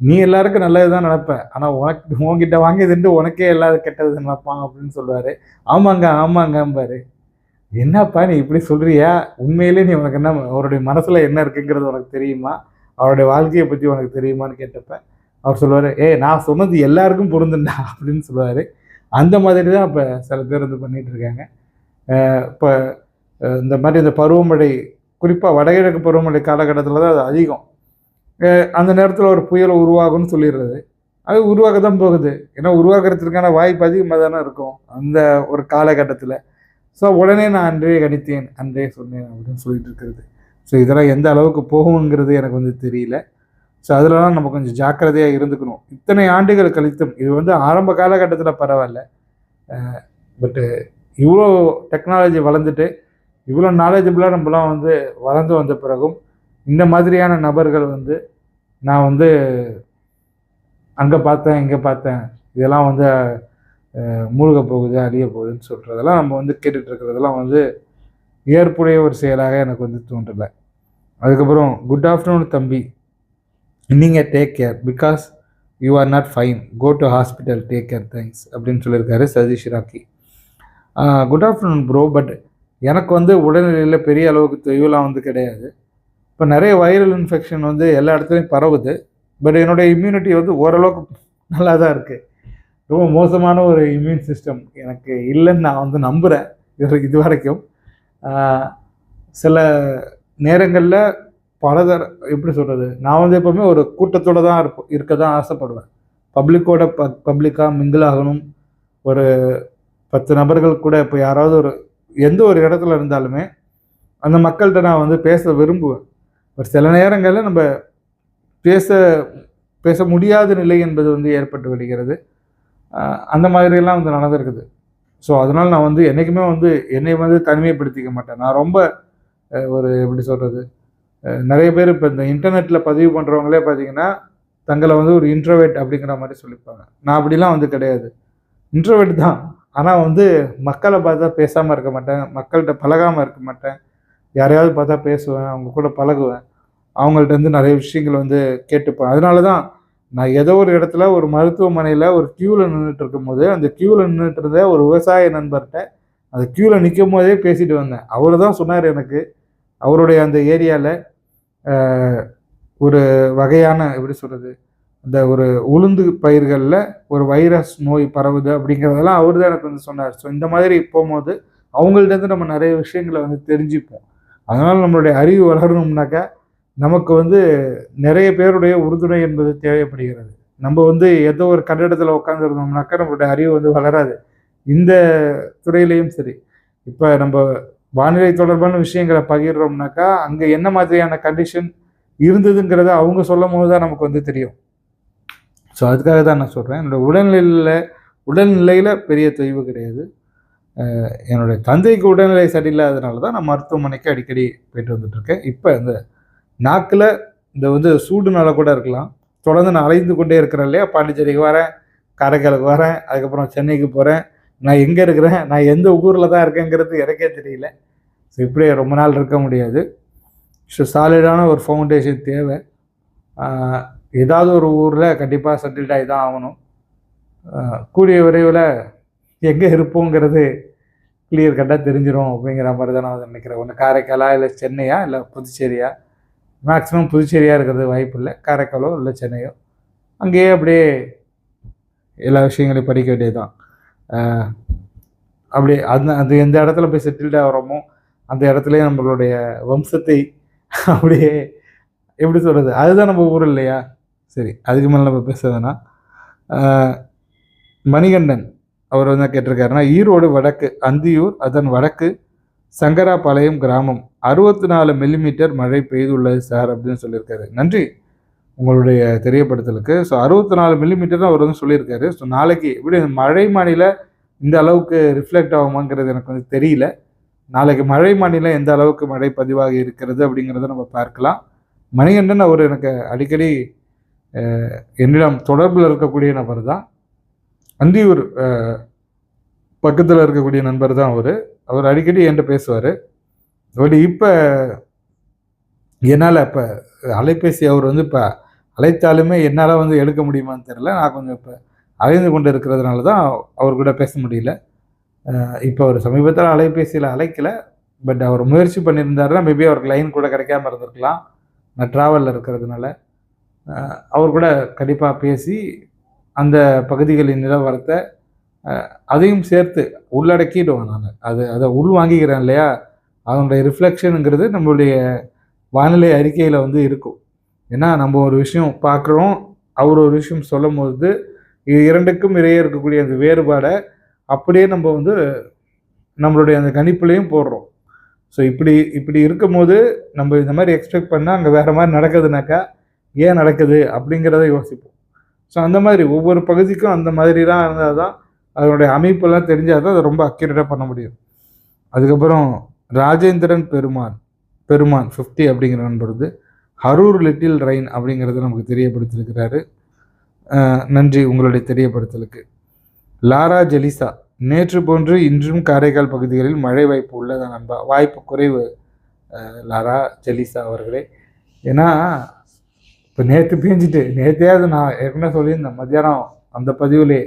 நீ எல்லாருக்கும் நல்லது தான் நினப்பேன் ஆனால் உனக்கு உங்ககிட்ட வாங்கியதுண்டு உனக்கே எல்லாரும் கெட்டது நினைப்பாங்க அப்படின்னு சொல்லுவார். ஆமாங்க ஆமாங்கம்பாரு. என்னப்பா நீ இப்படி சொல்றியா? உண்மையிலே நீ உனக்கு என்ன அவருடைய மனசில் என்ன இருக்குங்கிறது உனக்கு தெரியுமா?
அவருடைய வாழ்க்கையை பற்றி உனக்கு தெரியுமான்னு கேட்டப்ப அவர் சொல்லுவார் ஏ நான் சொன்னது எல்லாருக்கும் பொருந்துண்டா அப்படின்னு சொல்லுவார். அந்த மாதிரி தான் இப்போ சில பேர் வந்து பண்ணிட்டு இருக்காங்க. இப்போ இந்த மாதிரி இந்த பருவமழை குறிப்பாக வடகிழக்கு பருவமழை காலகட்டத்தில் தான் அது அதிகம். அந்த நேரத்தில் ஒரு புயல் உருவாகும்னு சொல்லிடுறது. அது உருவாக்க தான் போகுது. ஏன்னா உருவாக்குறதுக்கான வாய்ப்பு அதிகமாக தானே இருக்கும். அந்த ஒரு காலகட்டத்தில். ஸோ உடனே நான் அன்றே கணித்தேன் அன்றே சொன்னேன் அப்படின்னு சொல்லிட்டு இருக்கிறது. ஸோ இதெல்லாம் எந்த அளவுக்கு போகுங்கிறது எனக்கு வந்து தெரியல. ஸோ அதிலலாம் நம்ம கொஞ்சம் ஜாக்கிரதையாக இருந்துக்கணும். இத்தனை ஆண்டுகள் கழித்தும் இது வந்து ஆரம்ப காலகட்டத்தில் பரவாயில்ல. பட்டு இவ்வளோ டெக்னாலஜி வளர்ந்துட்டு இவ்வளோ நாலேஜபிளாக நம்மலாம் வந்து வளர்ந்து வந்த பிறகும் இந்த மாதிரியான நபர்கள் வந்து நான் வந்து அங்கே பார்த்தேன் இங்கே பார்த்தேன். இதெல்லாம் வந்து மூழ்க போகுது அழிய போகுதுன்னு சொல்கிறதெல்லாம் நம்ம வந்து கேட்டுட்டு இருக்கிறதெல்லாம் வந்து ஏற்புடைய ஒரு செயலாக எனக்கு வந்து தோன்றலை. அதுக்கப்புறம் குட் ஆஃப்டர்நூன் தம்பி. நீங்கள் take care because you are not fine go to hospital take care thanks அப்படின்னு சொல்லியிருக்காரு Satish Rocky. Good afternoon bro but எனக்கு வந்து உடல்நிலையில் பெரிய அளவுக்கு தொய்வுலாம் வந்து கிடையாது. இப்போ நிறைய வைரல் இன்ஃபெக்ஷன் வந்து எல்லா இடத்துலையும் பரவுது. பட் என்னுடைய இம்யூனிட்டி வந்து ஓரளவுக்கு நல்லா தான் இருக்குது ரொம்ப மோசமான ஒரு இம்யூன் சிஸ்டம் எனக்கு இல்லைன்னு நான் வந்து நம்புகிறேன் இது இது வரைக்கும். சில நேரங்களில் பலதர எப்படி சொல்கிறது நான் வந்து எப்போவுமே ஒரு கூட்டத்தோடு தான் இருப்போம் இருக்க தான் ஆசைப்படுவேன். பப்ளிக்கோட ப பப்ளிக்காக மிங்கிள் ஆகணும். ஒரு பத்து நபர்கள் கூட இப்போ யாராவது ஒரு எந்த ஒரு இடத்துல இருந்தாலுமே அந்த மக்கள்கிட்ட நான் வந்து பேச விரும்புவேன். ஒரு சில நேரங்களில் நம்ம பேச பேச முடியாத நிலை என்பது வந்து ஏற்பட்டு வருகிறது அந்த மாதிரியெல்லாம் வந்து நடந்திருக்குது. ஸோ அதனால் நான் வந்து என்றைக்குமே வந்து என்னை வந்து தனிமைப்படுத்திக்க மாட்டேன். நான் ரொம்ப ஒரு எப்படி சொல்கிறது நிறைய பேர் இப்போ இந்த இன்டர்நெட்டில் பதிவு பண்ணுறவங்களே பார்த்தீங்கன்னா தங்களை வந்து ஒரு இன்ட்ரோவேட் அப்படிங்கிற மாதிரி சொல்லிப்பாங்க. நான் அப்படிலாம் வந்து கிடையாது. இன்ட்ரோவேட் தான். ஆனால் வந்து மக்களை பார்த்தா பேசாமல் இருக்க மாட்டேன். மக்கள்கிட்ட பழகாமல் இருக்க மாட்டேன். யாரையாவது பார்த்தா பேசுவேன். அவங்க கூட பழகுவேன். அவங்கள்ட்ட இருந்து நிறைய விஷயங்கள் வந்து கேட்டுப்பேன். அதனால தான் நான் ஏதோ ஒரு இடத்துல ஒரு மருத்துவமனையில் ஒரு க்யூவில் நின்றுட்டு இருக்கும்போது அந்த க்யூவில் நின்றுட்டு இருந்த ஒரு விவசாய நண்பர்கிட்ட அந்த க்யூவில் நிற்கும் போதே பேசிட்டு வந்தேன். அவர் தான் சொன்னார் எனக்கு அவருடைய அந்த ஏரியாவில் ஒரு வகையான எப்படி சொல்கிறது இந்த ஒரு உளுந்து பயிர்களில் ஒரு வைரஸ் நோய் பரவுது அப்படிங்கிறதெல்லாம் அவர் தான் எனக்கு வந்து சொன்னார். ஸோ இந்த மாதிரி போகும்போது அவங்கள்ட்டேருந்து நம்ம நிறைய விஷயங்களை வந்து தெரிஞ்சுப்போம். அதனால் நம்மளுடைய அறிவு வளரணும்னாக்கா நமக்கு வந்து நிறைய பேருடைய உறுதுணை என்பது தேவைப்படுகிறது. நம்ம வந்து ஏதோ ஒரு கட்டிடத்தில் உட்காந்துருந்தோம்னாக்கா நம்மளுடைய அறிவு வந்து வளராது. இந்த துறையிலையும் சரி. இப்போ நம்ம வானிலை தொடர்பான விஷயங்களை பகிர்றோம்னாக்கா அங்கே என்ன மாதிரியான கண்டிஷன் இருந்ததுங்கிறத அவங்க சொல்லும் போது தான் நமக்கு வந்து தெரியும். ஸோ அதுக்காக தான் நான் சொல்கிறேன் என்னோடய உடல்நிலையில் உடல்நிலையில் பெரிய தொய்வு கிடையாது. என்னுடைய தந்தைக்கு உடல்நிலை சரியில்லாததுனால தான் நான் மருத்துவமனைக்கு அடிக்கடி போயிட்டு வந்துட்டுருக்கேன் இப்போ இந்த நாக்கில் இந்த வந்து சூடுனால கூட இருக்கலாம். தொடர்ந்து நான் அலைந்து கொண்டே இருக்கிறேன் இல்லையா? பாண்டிச்சேரிக்கு வரேன் காரைக்காலுக்கு வரேன் அதுக்கப்புறம் சென்னைக்கு போகிறேன் நான் எங்கே இருக்கிறேன்? நான் எந்த ஊரில் தான் இருக்கேங்கிறது எனக்கே தெரியல. ஸோ இப்படியே ரொம்ப நாள் இருக்க முடியாது. ஸோ சாலிடான ஒரு ஃபவுண்டேஷன் தேவை. ஏதாவது ஒரு ஊரில் கண்டிப்பாக செட்டில்ட் ஆகி தான் ஆகணும். கூடிய விரைவில் எங்கே இருப்போங்கிறது கிளியர் கட்டாக தெரிஞ்சிடும் அப்படிங்கிற மாதிரி தான் நான் நினைக்கிறேன். ஒன்று காரைக்காலா இல்லை சென்னையா இல்லை புதுச்சேரியா? மேக்ஸிமம் புதுச்சேரியாக இருக்கிறது வாய்ப்பு இல்லை. காரைக்காலோ இல்லை சென்னையோ. அங்கேயே அப்படியே எல்லா விஷயங்களையும் படிக்க வேண்டியது தான் அப்படியே அந்த அது எந்த இடத்துல போய் செட்டில்ட் ஆகிறோமோ அந்த இடத்துலயே நம்மளுடைய வம்சத்தை அப்படியே எப்படி சொல்கிறது அதுதான் நம்ம ஊர் இல்லையா? சரி அதுக்கு மேலே நம்ம பேசுறதுன்னா மணிகண்டன் அவர் வந்து கேட்டிருக்காருன்னா ஈரோடு வடக்கு அந்தியூர் அதன் வடக்கு சங்கராபாளையம் கிராமம். அறுபத்தி நாலு மில்லிமீட்டர் மழை பெய்துள்ளது சார் அப்படின்னு சொல்லியிருக்காரு. நன்றி. உங்களுடைய தெரியப்படுத்தலுக்கு. ஸோ அறுபத்தி நாலு மில்லிமீட்டர் அவர் வந்து சொல்லியிருக்காரு. ஸோ நாளைக்கு எப்படி மழை மாநில இந்த அளவுக்கு ரிஃப்ளெக்ட் ஆகுமாங்கிறது எனக்கு வந்து தெரியல. நாளைக்கு மழை மாநிலம் எந்த அளவுக்கு மழை பதிவாகி இருக்கிறது அப்படிங்கிறத நம்ம பார்க்கலாம். மணிகண்டன் அவர் எனக்கு அடிக்கடி என்னிடம் தொடர்பில் இருக்கக்கூடிய நபர் தான். அந்தியூர் பக்கத்தில் இருக்கக்கூடிய நண்பர் தான் அவர். அவர் அடிக்கடி என்கிட்ட பேசுவார். பட் இப்போ என்னால் இப்போ அலைபேசி அவர் வந்து இப்போ அழைத்தாலுமே என்னால் வந்து எடுக்க முடியுமான்னு தெரில நான் கொஞ்சம் இப்போ அலைந்து கொண்டு இருக்கிறதுனால தான் அவர் கூட பேச முடியல. இப்போ அவர் சமீபத்தில் அலைபேசியில் அழைக்கல. பட் அவர் முயற்சி பண்ணியிருந்தாருன்னா மேபி அவருக்கு லைன் கூட கிடைக்காம இருந்திருக்கலாம். நான் ட்ராவலில் இருக்கிறதுனால. அவர் கூட கண்டிப்பாக பேசி அந்த பகுதிகளின் நிலவரத்தை அதையும் சேர்த்து உள்ளடக்கிடுவேன் நான். அது அதை உள் வாங்கிக்கிறேன் இல்லையா? அதனுடைய ரிஃப்ளெக்ஷனுங்கிறது நம்மளுடைய வானிலை அறிக்கையில் வந்து இருக்கும். ஏன்னா நம்ம ஒரு விஷயம் பார்க்குறோம் அவர் ஒரு விஷயம் சொல்லும் போது இது இரண்டுக்கும் இடையே இருக்கக்கூடிய அந்த வேறுபாடை அப்படியே நம்ம வந்து நம்மளுடைய அந்த கணிப்புலையும் போடுறோம். ஸோ இப்படி இப்படி இருக்கும்போது நம்ம இந்த மாதிரி எக்ஸ்பெக்ட் பண்ணால் அங்கே வேறு மாதிரி நடக்குதுனாக்கா ஏன் நடக்குது அப்படிங்கிறத யோசிப்போம். ஸோ அந்த மாதிரி ஒவ்வொரு பகுதிக்கும் அந்த மாதிரி தான் இருந்தால் தான் அதனுடைய அமைப்பெல்லாம் தெரிஞ்சால் தான் அதை ரொம்ப அக்யூரேட்டாக பண்ண முடியும். அதுக்கப்புறம் ராஜேந்திரன் பெருமான் பெருமான் ஃபிஃப்டி அப்படிங்கிற நண்பர் ஹரூர் லிட்டில் ரெயின் அப்படிங்கிறத நமக்கு தெரியப்படுத்தியிருக்கிறாரு. நன்றி உங்களுடைய தெரியப்படுத்தலுக்கு. லாரா ஜெலிசா நேற்று போன்று இன்றும் காரைக்கால் பகுதிகளில் மழை வாய்ப்பு உள்ளதா நண்பா? வாய்ப்பு குறைவு லாரா ஜெலிசா அவர்களே. ஏன்னா இப்போ நேற்று பேஞ்சிட்டு நேற்றையாவது நான் ஏற்கனவே சொல்லியிருந்தேன் மத்தியானம் அந்த பதிவுலேயே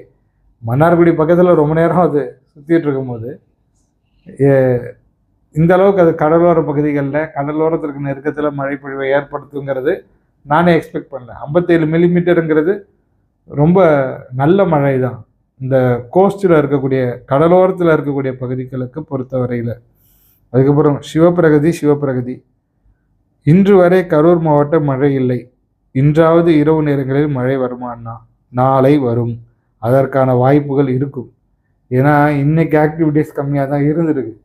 மன்னார்குடி பக்கத்தில் ரொம்ப நேரம் அது சுற்றிட்டு இருக்கும்போது இந்த அளவுக்கு அது கடலோர பகுதிகளில் கடலோரத்திற்கு நெருக்கத்தில் மழை பொழிவை ஏற்படுத்துங்கிறது நானே எக்ஸ்பெக்ட் பண்ணல. ஐம்பத்தேழு மில்லிமீட்டருங்கிறது ரொம்ப நல்ல மழை தான் இந்த கோஸ்டில் இருக்கக்கூடிய கடலோரத்தில் இருக்கக்கூடிய பகுதிகளுக்கு பொறுத்தவரையில். அதுக்கப்புறம் சிவப்பிரகதி சிவப்பிரகதி. இன்று வரை கரூர் மாவட்டம் மழை இல்லை. இன்றாவது இரவு நேரங்களில் மழை வருமானா? நாளை வரும். அதற்கான வாய்ப்புகள் இருக்கும். ஏன்னா இன்றைக்கி ஆக்டிவிட்டீஸ் கம்மியாக தான் இருந்திருக்கு.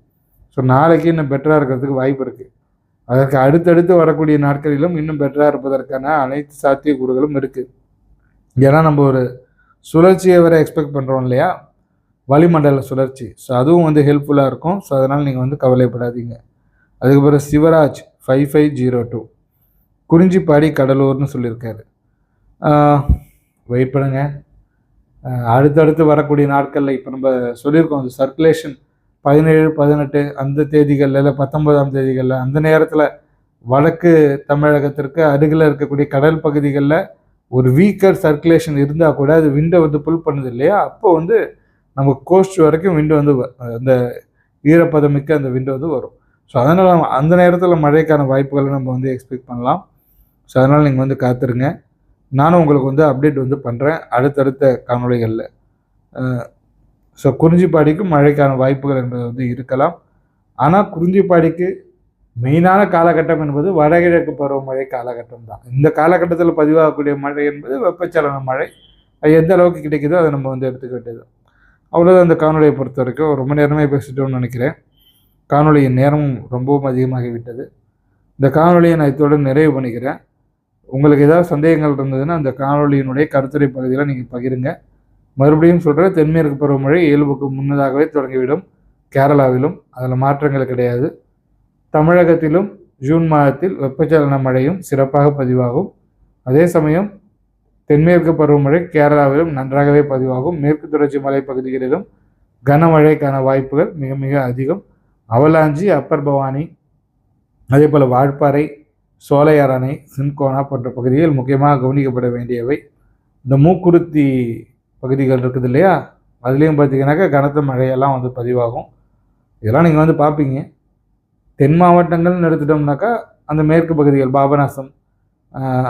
ஸோ நாளைக்கு இன்னும் பெட்டராக இருக்கிறதுக்கு வாய்ப்பு இருக்குது அதற்கு அடுத்தடுத்து வரக்கூடிய நாட்களிலும் இன்னும் பெட்டராக இருப்பதற்கான அனைத்து சாத்தியக்கூறுகளும் இருக்குது ஏன்னா நம்ம ஒரு சுழற்சியை வர எக்ஸ்பெக்ட் பண்ணுறோம் இல்லையா? வளிமண்டல சுழற்சி. ஸோ அதுவும் வந்து ஹெல்ப்ஃபுல்லாக இருக்கும். ஸோ அதனால் நீங்கள் வந்து கவலைப்படாதீங்க. அதுக்கப்புறம் Sivaraj five five zero two Kurinjipadi கடலூர்னு சொல்லியிருக்காரு. வெயிட் பண்ணுங்கள் அடுத்தடுத்து வரக்கூடிய நாட்களில் இப்போ நம்ம சொல்லியிருக்கோம் அந்த சர்க்குலேஷன் பதினேழு பதினெட்டு அந்த தேதிகளில் இல்லை பத்தொன்பதாம் தேதிகளில் அந்த நேரத்தில் வடக்கு தமிழகத்திற்கு அருகில் இருக்கக்கூடிய கடல் பகுதிகளில் ஒரு வீக்கர் சர்க்குலேஷன் இருந்தால் கூட அது விண்டோ வந்து புல் பண்ணுது இல்லையா? அப்போ வந்து நம்ம கோஸ்ட் வரைக்கும் விண்டோ வந்து வ- அந்த ஈரப்பதமிக்க அந்த விண்டோ வந்து வரும். ஸோ அதனால் அந்த நேரத்தில் மழைக்கான வாய்ப்புகளை நம்ம வந்து எக்ஸ்பெக்ட் பண்ணலாம். ஸோ அதனால் நீங்கள் வந்து காத்துருங்க. நானும் உங்களுக்கு வந்து அப்டேட் வந்து பண்ணுறேன் அடுத்தடுத்த காணொளிகளில். ஸோ குறிஞ்சிப்பாடிக்கு மழைக்கான வாய்ப்புகள் என்பது வந்து இருக்கலாம். ஆனால் குறிஞ்சிப்பாடிக்கு மெயினான காலகட்டம் என்பது வடகிழக்கு பருவமழை காலகட்டம் தான். இந்த காலகட்டத்தில் பதிவாகக்கூடிய மழை என்பது வெப்பச்சலன மழை. அது எந்த அளவுக்கு கிடைக்குதோ அதை நம்ம வந்து எடுத்துக்க வேண்டியது அவ்வளோதான் அந்த காணொலியை பொறுத்த வரைக்கும் ரொம்ப நேரமே பேசிட்டோம்னு நினைக்கிறேன். காணொலியின் நேரமும் ரொம்பவும் அதிகமாகிவிட்டது. இந்த காணொலியை நான் இத்தோடு நிறைவு பண்ணிக்கிறேன் உங்களுக்கு ஏதாவது சந்தேகங்கள் இருந்ததுன்னா அந்த காணொலியினுடைய கருத்துரை பகுதியில் நீங்கள் பகிருங்க. மறுபடியும் சொல்கிறேன் தென்மேற்கு பருவமழை இயல்புக்கு முன்னதாகவே தொடங்கிவிடும் கேரளாவிலும். அதில் மாற்றங்கள் கிடையாது. தமிழகத்திலும் ஜூன் மாதத்தில் வெப்பச்சலன மழையும் சிறப்பாக பதிவாகும். அதே சமயம் தென்மேற்கு பருவமழை கேரளாவிலும் நன்றாகவே பதிவாகும். மேற்கு தொடர்ச்சி மலைப்பகுதிகளிலும் கனமழைக்கான வாய்ப்புகள் மிக மிக அதிகம். அவலாஞ்சி அப்பர் பவானி அதே போல் வால்பாறை சோலையார் அணை சின்கோனா போன்ற பகுதிகள் முக்கியமாக கவனிக்கப்பட வேண்டியவை. இந்த மூக்குருத்தி பகுதிகள் இருக்குது இல்லையா? அதுலேயும் பார்த்தீங்கன்னாக்கா கனத்த மழையெல்லாம் வந்து பதிவாகும். இதெல்லாம் நீங்கள் வந்து பார்ப்பீங்க தென் மாவட்டங்கள்னு எடுத்துட்டோம்னாக்கா அந்த மேற்கு பகுதிகள் பாபநாசம்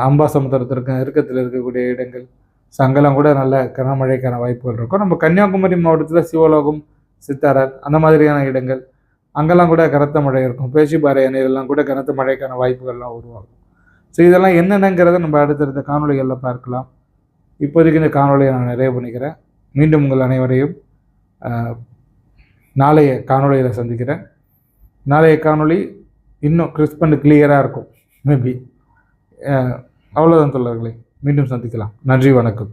அம்பாசமுத்திரத்திற்கு நெருக்கத்தில் இருக்கக்கூடிய இடங்கள் சங்கலம் கூட நல்ல கனமழைக்கான வாய்ப்புகள் இருக்கும். நம்ம கன்னியாகுமரி மாவட்டத்தில் சிவலோகம் சித்தாரர் அந்த மாதிரியான இடங்கள் அங்கெல்லாம் கூட கனத்த மழை இருக்கும். பேச்சிப்பாறை அணையிலெல்லாம் கூட கனத்த மழைக்கான வாய்ப்புகள்லாம் உருவாகும். ஸோ இதெல்லாம் என்னென்னங்கிறத நம்ம அடுத்தடுத்த காணொலிகளில் பார்க்கலாம். இப்போதைக்கு இந்த காணொளியை நான் நிறைவு பண்ணிக்கிறேன். மீண்டும் உங்கள் அனைவரையும் நாளைய காணொளியில் சந்திக்கிறேன். நாளைய காணொளி இன்னும் கிறிஸ்ப் அண்ட் கிளியராக இருக்கும். மேபி அவ்வளோதான் தொல்லர்களே மீண்டும் சந்திக்கலாம். நன்றி வணக்கம்.